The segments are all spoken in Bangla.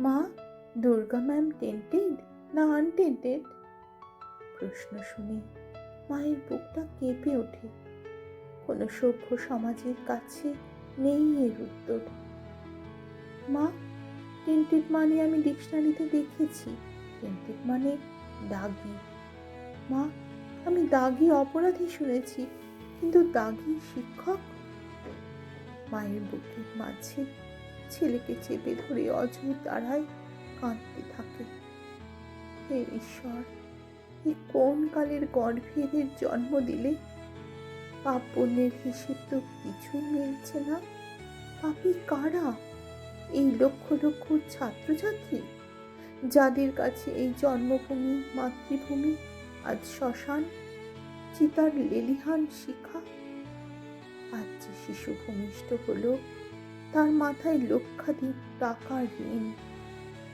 মা, দুর্গা ম্যাম টেন্টেড না আনটেন্টেড প্রশ্ন শুনে মায়ের বুকটা কেঁপে ওঠে। কোনো সভ্য সমাজের কাছে নেই এর উত্তর। মা টেন্টেড মানে আমি ডিকশনারিতে দেখেছি। টেন্টেড মানে দাগি। মা, আমি দাগি অপরাধী শুনেছি, কিন্তু দাগি শিক্ষক? মায়ের বুকের মাঝে ছেলেকে চেপে ধরে অজয় তারায় কাঁদতে থাকে। হে ঈশ্বর, এ কোন কালের গর্ভে জন্ম দিলে? পাপ পুণ্যের হিসেব তো কিছুই মিলছে না। পাপি কারা? এই লক্ষ লক্ষ ছাত্রছাত্রী? যাদের কাছে এই জন্মভূমি, মাতৃভূমি আজ শ্মশান, চিতার লেলিহান শিখা। আজ যে শিশু ভূমিষ্ঠ হলো তার মাথায় লক্ষাধিক টাকা ঋণ।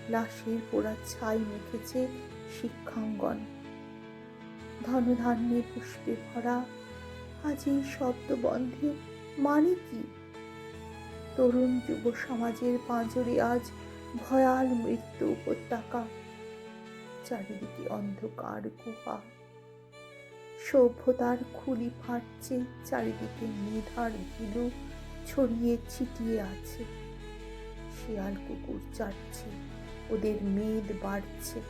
লাশের পোড়া ছাই মেখেছে শিক্ষাঙ্গন। ধনধান্যে পুষ্পে ভরা আজ এই শব্দ বন্ধে মানে কি? তরুণ যুব সমাজের পাঁজরে আজ ভয়াল মৃত্যু উপত্যকা। চারিদিকে অন্ধকার গুহা। সভ্যতার খুলি ফাটছে চারিদিকে মেধার ধুলো ছড়িয়ে ছিটিয়ে আছে। শিয়াল কুকুর চাটছে, ওদের মেদ বাড়ছে।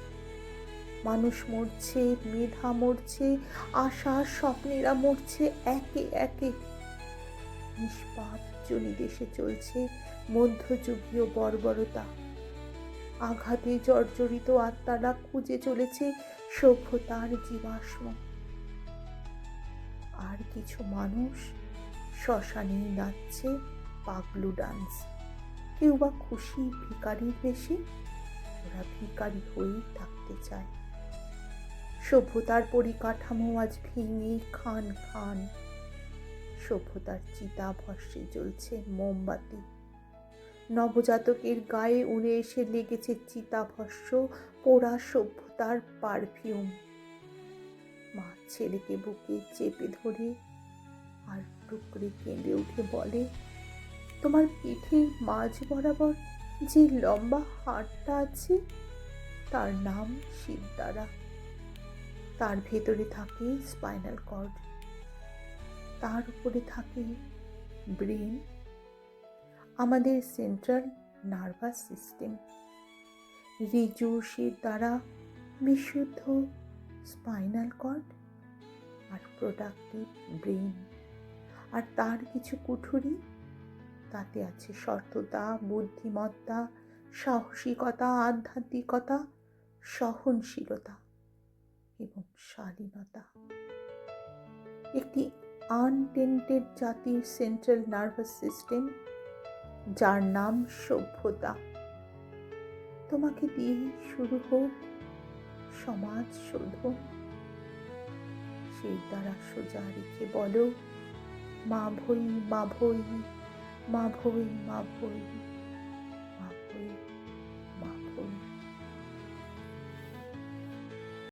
মানুষ মরছে, মেধা মরছে, আশা স্বপ্নেরা মরছে একে একে। নিষ্পাপ জনি দেশে চলছে মধ্যযুগীয় বর্বরতা। আঘাতে জর্জরিত আত্মারা খুঁজে চলেছে সভ্যতার জীবাশ্ম। আর কিছু মানুষ শ্মশানেই নাচছে পাগলু ডান্স। কেউ বা খুশি ভিকারির বেশি, ওরা ভিকারি হয়েই থাকতে চায়। সভ্যতার পরিকাঠামো আজ ভেঙে খান খান। সভ্যতার চিতা ভস্যে জ্বলছে মোমবাতি। নবজাতকের গায়ে উড়ে এসে লেগেছে চিতাভস্য পোড়া সভ্যতার পারফিউম। মা ছেলেকে বুকে চেপে ধরে আর টুকরে কেঁদে উঠে বলে, তোমার পিঠের মাঝ বরাবর যে লম্বা হাড়টা আছে, তার নাম শিবদারা। তার ভেতরে থাকে স্পাইনাল কর্ড। তার উপরে থাকে ব্রেন, আমাদের সেন্ট্রাল নার্ভাস সিস্টেম। রিজুসের দ্বারা বিশুদ্ধ স্পাইনাল কর্ড আর প্রোডাক্টিভ ব্রেন। আর তার কিছু কুঠুরি, তাতে আছে সততা, বুদ্ধিমত্তা, সাহসিকতা, আধ্যাত্মিকতা, সহনশীলতা এবং শালীনতা। একটি আনটেন্টেড জাতির সেন্ট্রাল নার্ভাস সিস্টেম যার নাম সভ্যতা। তোমাকে দিয়ে শুরু হোক, সমাজ শোধন সেই দ্বারা সোজা রেখে বলো মা ভই মা ভই মা ভই মা ভই মা ভই।